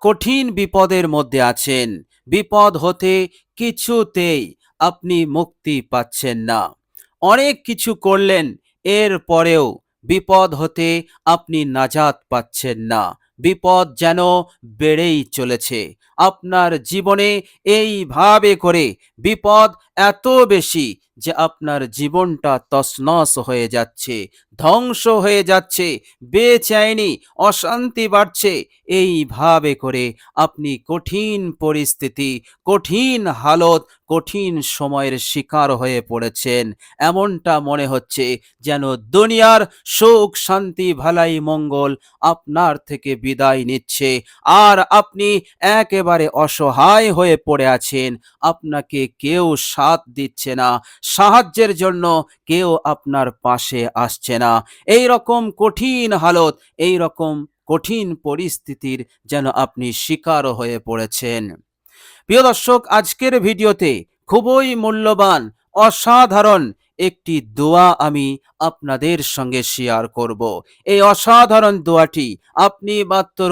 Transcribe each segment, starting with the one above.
কঠিন বিপদের মধ্যে আছেন। বিপদ হতে কিছুতেই আপনি মুক্তি পাচ্ছেন না। অনেক কিছু করলেন, এর পরেও বিপদ হতে আপনি নাজাত পাচ্ছেন না। বিপদ যেন বেড়েই চলেছে। আপনার জীবনে এইভাবে করে বিপদ এত বেশি যে আপনার জীবনটা তছনছ হয়ে যাচ্ছে, ধ্বংস হয়ে যাচ্ছে বেচাইনি অশান্তি বাড়ছে, এইভাবে করে আপনি কঠিন পরিস্থিতি, কঠিন হালত, কঠিন সময়ের শিকার হয়ে পড়েছেন। এমনটা মনে হচ্ছে যেন দুনিয়ার সুখ, শান্তি, ভালাই, মঙ্গল আপনার থেকে বিদায় নিচ্ছে। আর আপনি একেবারে অসহায় হয়ে পড়ে আছেন। আপনাকে কেউ সাথ দিচ্ছে না। সাহায্যের জন্য কেউ আপনার পাশে আসছে না। এই রকম কঠিন হালত এই রকম কঠিন পরিস্থিতির যেন আপনি শিকার হয়ে পড়েছেন। প্রিয় দর্শক, আজকের ভিডিওতে খুবই মূল্যবান, অসাধারণ একটি দোয়া আমি আপনাদের সঙ্গে শেয়ার করব। এই অসাধারণ দোয়াটি আপনি মাত্র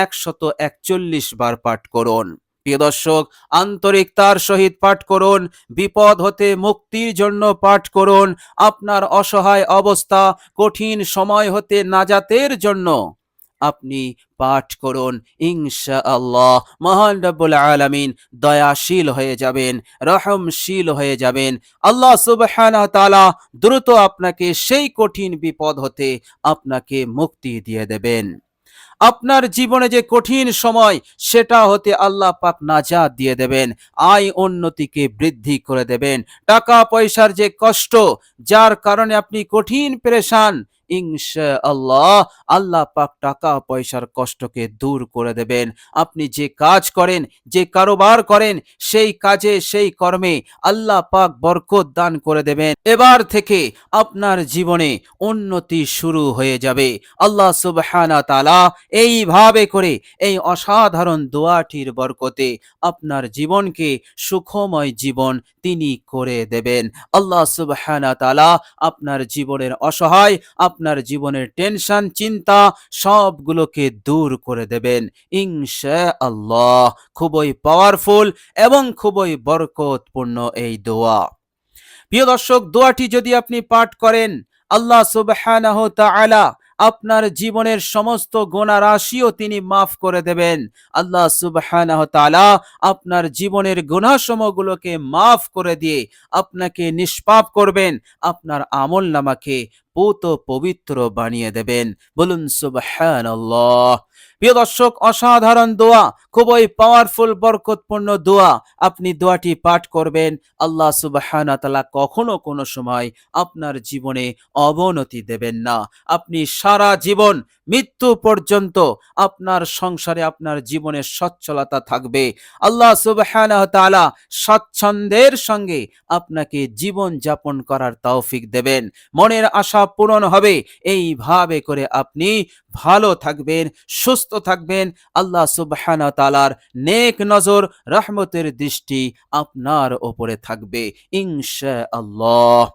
একশত একচল্লিশ বার পাঠ করুন। প্রিয় দর্শক আন্তরিকতার সহিত পাঠ করুন, বিপদ হতে মুক্তির জন্য পাঠ করুন, আপনার অসহায় অবস্থা কঠিন সময় হতে নাজাতের জন্য আপনি পাঠ করুন ইনশা আল্লাহ মহান রব্বুল আলামিন দয়াশীল হয়ে যাবেন, রহমশীল হয়ে যাবেন। আল্লাহ ওয়া দ্রুত আপনাকে সেই কঠিন বিপদ হতে আপনাকে মুক্তি দিয়ে দেবেন। আপনার জীবনে যে কঠিন সময়, সেটা হতে আল্লাহ পাক নাজাত দিয়ে দেবেন। আয় উন্নতিকে বৃদ্ধি করে দেবেন। টাকা পয়সার যে কষ্ট, যার কারণে আপনি কঠিন পেরেশান ইনশা আল্লাহ পাক টাকা পয়সার কষ্টকে দূর করে দেবেন। আপনি যে কাজ করেন, যে কারোবার করেন, সেই কাজে, সেই কর্মে আল্লাহ পাক বরকত দান করে দেবেন। এবার থেকে আপনার জীবনে উন্নতি শুরু হয়ে যাবে। আল্লাহ সুবহানা তাআলা এইভাবে করে এই অসাধারণ দোয়াটির বরকতে আপনার জীবনকে সুখময় জীবন তিনি করে দেবেন। আল্লাহ সুবহানা তাআলা আপনার জীবনের অসহায় আপনার জীবনের টেনশন চিন্তা সবগুলোকে দূর করে দেবেন। ইনশা আল্লাহ খুবই পাওয়ারফুল এবং খুবই বরকতপূর্ণ এই দোয়া। প্রিয় দর্শক, দোয়াটি যদি আপনি পাঠ করেন, আল্লাহ তাআলা আপনার জীবনের সমস্ত গোনা রাশিও তিনি মাফ করে দেবেন। আল্লাহ তাআলা আপনার জীবনের গুনাহসমূহগুলোকে মাফ করে দিয়ে আপনাকে নিষ্পাপ করবেন, আপনার আমল নামাকে পুত পবিত্র বানিয়ে দেবেন। বলুন সুবহানাল্লাহ। প্রিয় দর্শক, অসাধারণ দোয়া, খুবই পাওয়ারফুল বরকতপূর্ণ দোয়া। আপনি দোয়াটি পাঠ করবেন, আল্লাহ সুবহানা তাআলা কখনো কোনো সময় আপনার জীবনে অবনতি দেবেন না। আপনি সারা জীবন, মৃত্যু পর্যন্ত আপনার সংসারে আপনার জীবনে সচ্ছলতা থাকবে। আল্লাহ তাআলা স্বচ্ছন্দের সঙ্গে আপনাকে জীবন যাপন করার তৌফিক দেবেন। মনের আশা পূরণ হবে, এইভাবে করে আপনি ভালো থাকবেন, সুস্থ থাকবেন। আল্লাহ সুবহানাহু তালার নেক নজর, রহমতের দৃষ্টি আপনার ওপরে থাকবে ইনশাআল্লাহ।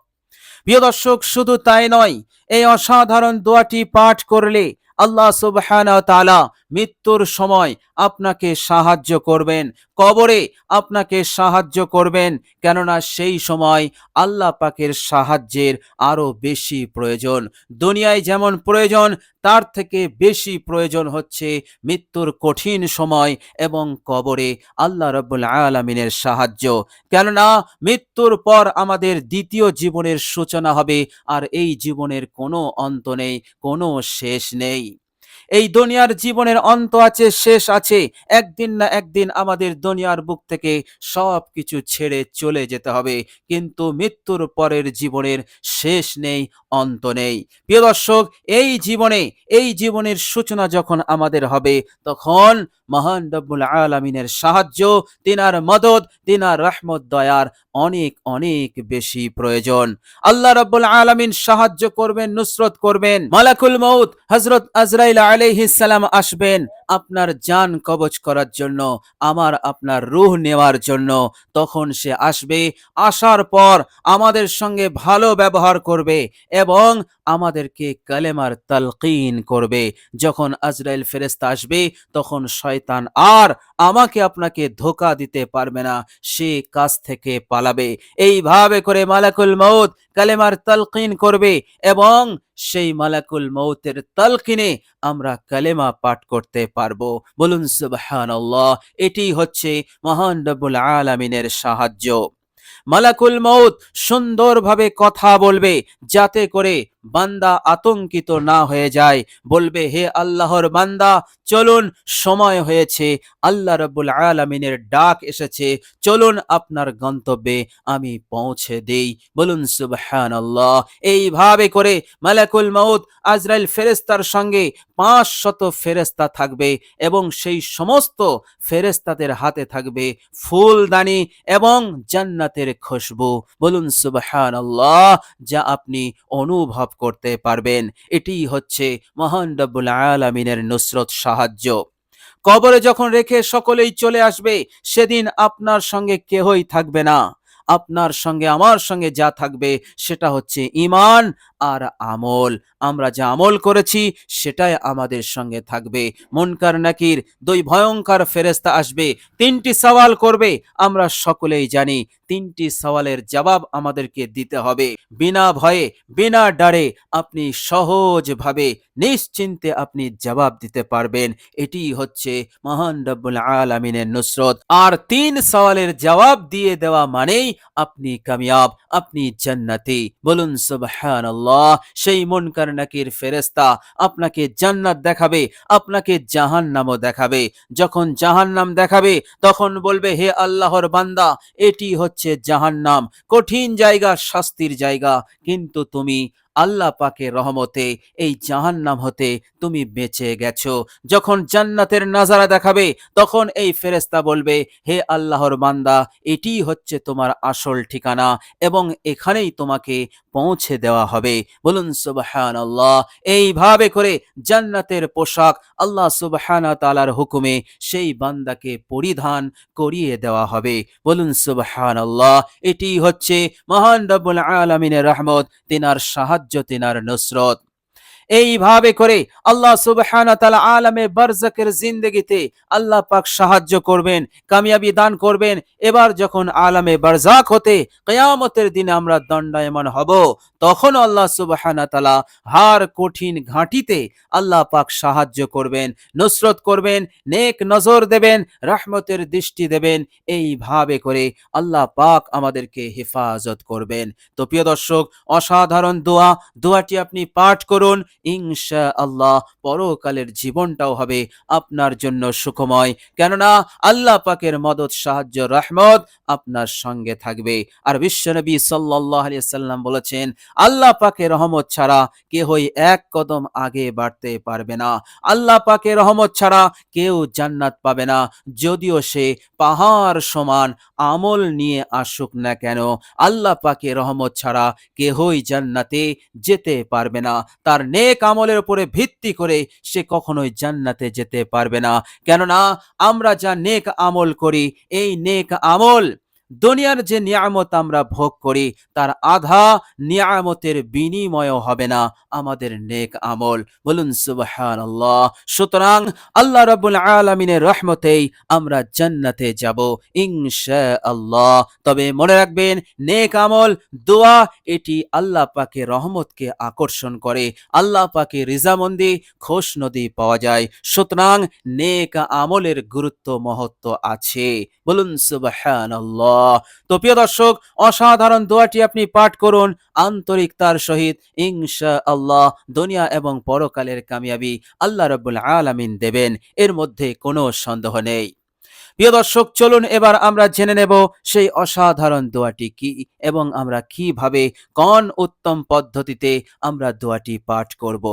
প্রিয় দর্শক, শুধু তাই নয়, এই অসাধারণ দোয়াটি পাঠ করলে আল্লাহ সুবহানাহু তাআলা মৃত্যুর সময় আপনাকে সাহায্য করবেন। কবরে আপনাকে সাহায্য করবেন। কেননা সেই সময় আল্লাহ পাকের সাহায্যের আরও বেশি প্রয়োজন। দুনিয়ায় যেমন প্রয়োজন, তার থেকে বেশি প্রয়োজন হচ্ছে মৃত্যুর কঠিন সময় এবং কবরে আল্লাহ রব্বুল আলমিনের সাহায্য। কেননা মৃত্যুর পর আমাদের দ্বিতীয় জীবনের সূচনা হবে, আর এই জীবনের কোনো অন্ত নেই, কোনো শেষ নেই। এই দুনিয়ার জীবনের অন্ত আছে, শেষ আছে। একদিন না একদিন আমাদের দুনিয়ার বুক থেকে সব কিছু ছেড়ে চলে যেতে হবে। কিন্তু মৃত্যুর পরের জীবনের শেষ নেই, অন্ত নেই। প্রিয় দর্শক, এই জীবনে, এই জীবনের সূচনা যখন আমাদের হবে, তখন মহান রব্বুল আলমিনের সাহায্য, তিনার মদত তিনার রহমত, দয়ার অনেক অনেক বেশি প্রয়োজন। আল্লাহ রব্বুল আলমিন সাহায্য করবেন, নুসরত করবেন। মালাকুল মৌত হজরত আজরাইল আলী আলাইহিসসালাম আসবেন আপনার জান কবজ করার জন্য, আমার আপনার রুহ নেওয়ার জন্য। তখন সে আসবে, আসার পর আমাদের সঙ্গে ভালো ব্যবহার করবে এবং আমাদেরকে কালেমার তালকিন করবে। যখন আজরাইল ফেরেস্তা আসবে, তখন শয়তান আর আমাকে আপনাকে ধোকা দিতে পারবে না, সে কাজ থেকে পালাবে। এইভাবে করে মালাকুল মৌত কালেমার তালকিন করবে এবং সেই মালাকুল মৌতের তালকিনে আমরা কালেমা পাঠ করতে পারব। বলুন সুবাহান এটি হচ্ছে মহান রব্বুল আলামিনের সাহায্য। মালাকুল মৌত সুন্দরভাবে কথা বলবে, যাতে করে বান্দা আতঙ্কিত না হয়ে যায়। বলবে, হে আল্লাহর বান্দা, চলুন, সময় হয়েছে, আল্লাহ রব্বুল আলামিনের ডাক এসেছে, চলুন আপনার গন্তব্যে আমি পৌঁছে দেই। বলুন, সুবহানাল্লাহ। এইভাবে করে মালাকুল মৌত আজরাইল ফেরেস্তার সঙ্গে পাঁচ শত ফেরেস্তা থাকবে এবং সেই সমস্ত ফেরেস্তাদের হাতে থাকবে ফুলদানি এবং জান্নাতের খুশবু। বলুন, সুবহানাল্লাহ, যা আপনি অনুভব করতে পারবেন। এটি হচ্ছে মহান রব্বুল আলমিনের নুসরত সাহায্য। কবরে যখন রেখে সকলেই চলে আসবে, সেদিন আপনার সঙ্গে কেহই থাকবে না। আপনার সঙ্গে, আমার সঙ্গে যা থাকবে সেটা হচ্ছে ইমান আর আমল। আমরা যা আমল করেছি সেটাই আমাদের সঙ্গে থাকবে। মনকার, নাকির, দুই ভয়ঙ্কর ফেরেস্তা আসবে, তিনটি সওয়াল করবে, আমরা সকলেই জানি তিনটি সওয়ালের জবাব আমাদেরকে দিতে হবে। বিনা ভয়ে, বিনা ডারে আপনি সহজভাবে, নিশ্চিন্তে আপনি জবাব দিতে পারবেন। এটি হচ্ছে মহান রব্বুল আলামিনের নুসরত। আর তিন সওয়ালের জবাব দিয়ে দেওয়া মানেই আপনি কামিয়াব, আপনি জান্নাতি। বলুন সুবহান আল্লাহ সেই মুনকার নাকির ফেরেস্তা আপনাকে জান্নাত দেখাবে, আপনাকে জাহান নামও দেখাবে। যখন জাহান নাম দেখাবে, তখন বলবে, হে আল্লাহর বান্দা, এটি হচ্ছে জাহান নাম কঠিন জায়গা, শাস্তির জায়গা। কিন্তু তুমি আল্লাহ পাকে রহমতে এই জাহান নাম হতে তুমি বেঁচে গেছো। যখন জান্নাতের নাজারা দেখাবে, তখন এই ফেরেস্তা বলবে, হে আল্লাহর বান্দা এটি হচ্ছে তোমার আসল ঠিকানা এবং এখানেই তোমাকে পৌঁছে দেওয়া হবে। বলুন সুবহান আল্লাহ এইভাবে করে জান্নাতের পোশাক আল্লাহ সুবহান তালার হুকুমে সেই বান্দাকে পরিধান করিয়ে দেওয়া হবে। বলুন সুবহান আল্লাহ এটি হচ্ছে মহান রব্বুল আলমিনের রহমত, তেনার সাহায্য, তেনার নুসরত। এইভাবে করে আল্লাহ সুবহানা আলামে বারজাকের জিন্দেগিতে আল্লাহ পাক সাহায্য করবেন, কামিয়াবি দান করবেন। এবার যখন আলামে বারজাক হতে কিয়ামতের দিনে আমরা দণ্ডায়মান হব তখন আল্লাহ সুবহানা তাআলা হার কঠিন ঘাঁটিতে আল্লাহ পাক সাহায্য করবেন, নুসরত করবেন, নেক নজর দেবেন, রহমতের দৃষ্টি দেবেন। এইভাবে করে আল্লাহ পাক আমাদেরকে হেফাজত করবেন। তো প্রিয় দর্শক, অসাধারণ দোয়া। দোয়াটি আপনি পাঠ করুন ইনশা আল্লাহ পরকালের জীবনটাও হবে আপনার জন্য সুখময়। কেননা আল্লাহ পাকের মদত, সাহায্য, রহমত আপনার সঙ্গে থাকবে। আর বিশ্বনবী সাল্লাহ সাল্লাম বলেছেন, আল্লাহ পাকের রহমত ছাড়া কেহই এক কদম আগে বাড়তে পারবে না। আল্লাহ পাকের রহমত ছাড়া কেউ জান্নাত পাবে না। যদিও সে পাহাড় সমান আমল নিয়ে আসুক না কেন, আল্লাহ পাকে রহমত ছাড়া কেহই জান্নাতে যেতে পারবে না। তার নেক আমলের উপরে ভিত্তি করে সে কখনোই জান্নাতে যেতে পারবে না। কেননা আমরা যা নেক আমল করি, এই নেক আমল দুনিয়ার যে নিয়ামত আমরা ভোগ করি, তার আধা নিয়ামতের বিনিময় হবে না আমাদের নেক আমল। বলুন সুবহান আল্লাহ সুতরাং আল্লাহ রাব্বুল আলামিনের রহমতেই আমরা জান্নাতে যাব ইনশা আল্লাহ তবে মনে রাখবেন, নেক আমল, দোয়া, এটি আল্লাহ পাকে রহমতকে আকর্ষণ করে। আল্লাহ পাকে রিজামন্দি, খোশ নদী পাওয়া যায়। সুতরাং নেক আমলের গুরুত্ব মহত্ব আছে। বলুন সুবহান আল্লাহ তো প্রিয় দর্শক, অসাধারণ দোয়াটি আপনি পাঠ করুন আন্তরিকতার সহিত ইনশা আল্লাহ দুনিয়া এবং পরকালের কামিয়াবি আল্লাহ রব্বুল আলামিন দেবেন, এর মধ্যে কোনো সন্দেহ নেই। প্রিয় দর্শক, চলুন এবার আমরা জেনে নেব সেই অসাধারণ দোয়াটি কি এবং আমরা কীভাবে কোন উত্তম পদ্ধতিতে আমরা দোয়াটি পাঠ করব।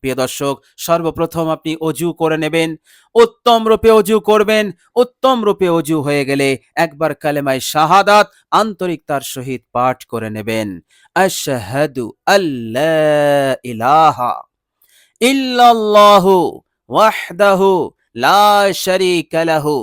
প্রিয় দর্শক, সর্বপ্রথম আপনি অজু করে নেবেন। উত্তম রূপে অজু করবেন। উত্তম রূপে অজু হয়ে গেলে একবার কালেমায় শাহাদাত আন্তরিকতার সহিত পাঠ করে নেবেন। আশহাদু আল্লা ইলাহা ইল্লাল্লাহু ওয়াহদাহু লা শারীকা লাহু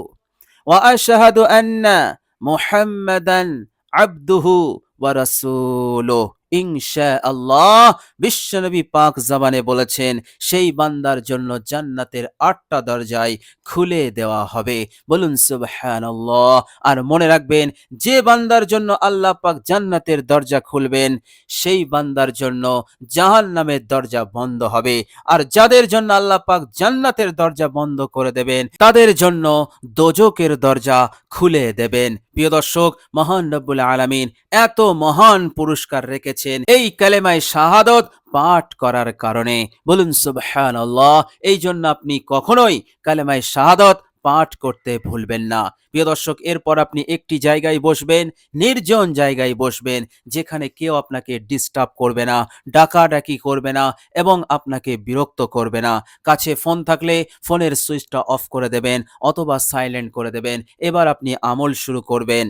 ওয়া আশহাদু আন্না মুহাম্মাদান আবদুহু ওয়া রাসূলুহু। ইনশাআল্লাহ বিশ্বনবী পাক জাবানে বলেছেন, সেই বান্দার জন্য জান্নাতের আটটা দরজায় খুলে দেওয়া হবে। বলুন সুবহানাল্লাহ। আর মনে রাখবেন, যে বান্দার জন্য আল্লাহ পাক জান্নাতের দরজা খুলবেন, সেই বান্দার জন্য জাহান্নামের দরজা বন্ধ হবে। আর যাদের জন্য আল্লাহ পাক জান্নাতের দরজা বন্ধ করে দেবেন, তাদের জন্য দোজকের দরজা খুলে দেবেন। প্রিয় দর্শক, মহান রব্বুল আলমিন এত মহান পুরস্কার রেখেছেন এই কালেমায় শাহাদত পাঠ করার কারণে। বলুন সুবহানাল্লাহ এই জন্য আপনি কখনোই কালেমায় শাহাদত পাঠ করতে ভুলবেন না। প্রিয় দর্শক, এরপর আপনি একটি জায়গায় বসবেন, নির্জন জায়গায় বসবেন, যেখানে কেউ আপনাকে ডিস্টার্ব করবে না, ডাকাডাকি করবে না এবং আপনাকে বিরক্ত করবে না। কাছে ফোন থাকলে ফোনের সুইচটা অফ করে দেবেন অথবা সাইলেন্ট করে দেবেন। এবার আপনি আমল শুরু করবেন।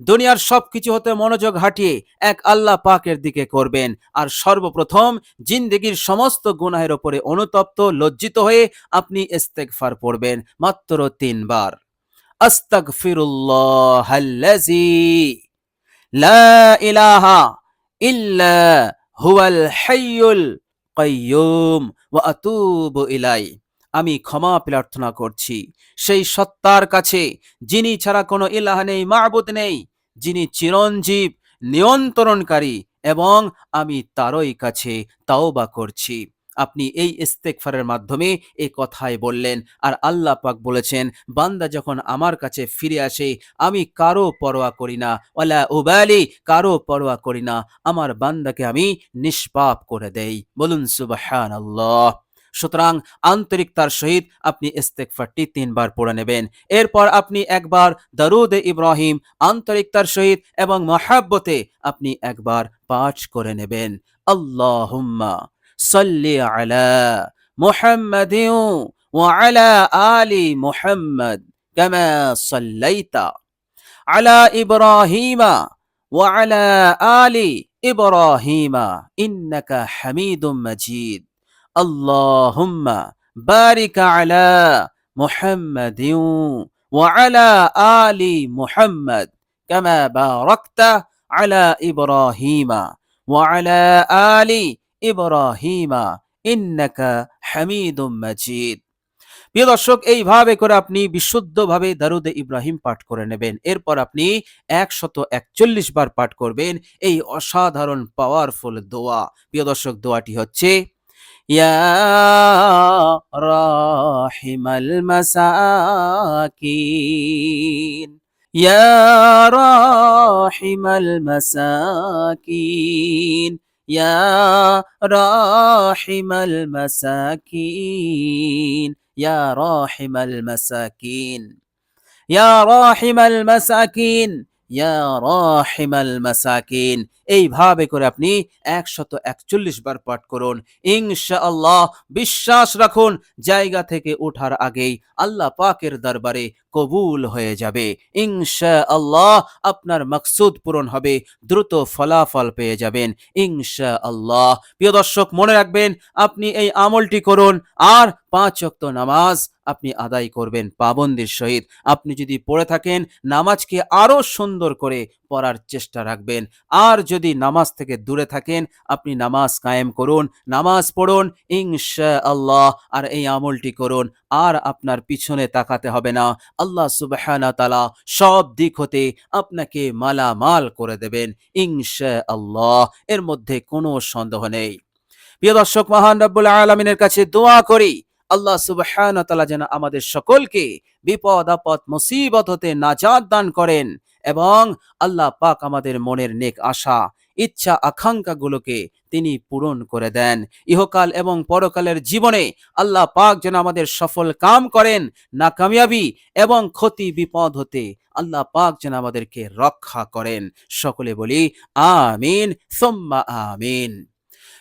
দুনিয়ার সবকিছু হতে মনোযোগ হাঁটিয়ে এক আল্লাহ পাকের দিকে করবেন। আর সর্বপ্রথম জিন্দেগির সমস্ত গুনাহের ওপরে অনুতপ্ত, লজ্জিত হয়ে আপনি ইস্তেগফার পড়বেন, মাত্র তিনবার। আস্তাগফিরুল্লাহ আল্লাযী লা ইলাহা ইল্লা হুয়াল হাইয়ুল কাইয়্যুম ওয়া আতুবু ইলাই আমি ক্ষমা প্রার্থনা করছি। সেই সত্তার কাছে, যিনি ছাড়া কোনো ইলাহ নেই, মাবুদ নেই, যিনি চিরঞ্জীব, নিয়ন্ত্রণকারী এবং আমি তারই কাছে তাওবা করছি। আপনি এই ইস্তেকফারের মাধ্যমে এ কথাই বললেন। আর আল্লাহ পাক বলেছেন, বান্দা যখন আমার কাছে ফিরে আসে, আমি কারও পরোয়া করি না। ওলা উবালি, কারও পরোয়া করি না। আমার বান্দাকে আমি নিষ্পাপ করে দেই। বলুন সুবহানাল্লাহ। সুতরাং আন্তরিকতার সহিত আপনি ইস্তেকফারটি তিনবার পড়ে নেবেন। এরপর আপনি একবার দরুদ ইব্রাহিম আন্তরিকতার সহিত এবং মহাব্বতে আপনি একবার পাঠ করে নেবেন। আল্লাহুম্মা সাল্লি আলা মুহাম্মাদিন ওয়া আলা আলি মুহাম্মদ কামা সাল্লাইতা আলা ইব্রাহিমা ওয়া আলা আলি ইব্রাহিমা ইন্নাকা اللهم بارك على محمد وعلى آل আলি كما باركت على إبراهيم وعلى آل إبراهيم আলি حميد مجيد প্রিয় দর্শক, এইভাবে করে আপনি বিশুদ্ধভাবে দারুদে ইব্রাহিম পাঠ করে নেবেন। এরপর আপনি একশত একচল্লিশ বার পাঠ করবেন। এই অসাধারণ পাওয়ারফুল দোয়া। প্রিয় দর্শক, দোয়াটি হচ্ছে يا راحم المساكين. يا راحم المساكين. يا راحم المساكين. يا راحم المساكين. يا راحم المساكين. يا راحم المساكين. এইভাবে করে আপনি একশত একচল্লিশ বার পাঠ করুন। ইনশাআল্লাহ, বিশ্বাস রাখুন, জায়গা থেকে ওঠার আগেই আল্লাহ পাকের দরবারে কবুল হয়ে যাবে। ইনশাআল্লাহ, আপনার মকসুদ পূরণ হবে, দ্রুত ফলাফল পেয়ে যাবেন। ইনশাআল্লাহ, প্রিয় দর্শক, মনে রাখবেন, আপনি এই আমলটি করুন আর পাঁচ ওয়াক্ত নামাজ আপনি আদায় করবেন পাবন্দির সহিত। আপনি যদি পড়ে থাকেন, নামাজকে আরও সুন্দর করে পড়ার চেষ্টা রাখবেন। আর যদি নামাজ থেকে দূরে থাকেন, আপনি নামাজ কায়েম করুন, নামাজ পড়ুন ইনশা আল্লাহ আর এই আমলটি করুন, আর আপনার পিছনে তাকাতে হবে না। আল্লাহ সুবহানা তালা সব দিক হতে আপনাকে মালামাল করে দেবেন ইনশা আল্লাহ এর মধ্যে কোনো সন্দেহ নেই। প্রিয় দর্শক, মহান রব্বুল আলমিনের কাছে দোয়া করি, আল্লাহ সুবহান তালা যেন আমাদের সকলকে বিপদ, আপদ, মুসিবত হতে নাজাদ দান করেন। এবং আল্লাহ পাক আমাদের মনের নেক আশা, ইচ্ছা, আকাঙ্ক্ষাগুলোকে তিনি পূরণ করে দেন। ইহকাল এবং পরকালের জীবনে আল্লাহ পাক যেন আমাদের সফল কাম করেন না কামিয়াবি এবং ক্ষতি, বিপদ হতে আল্লাহ পাক যেন আমাদেরকে রক্ষা করেন। সকলে বলি, আমিন, সোম্মা আমিন।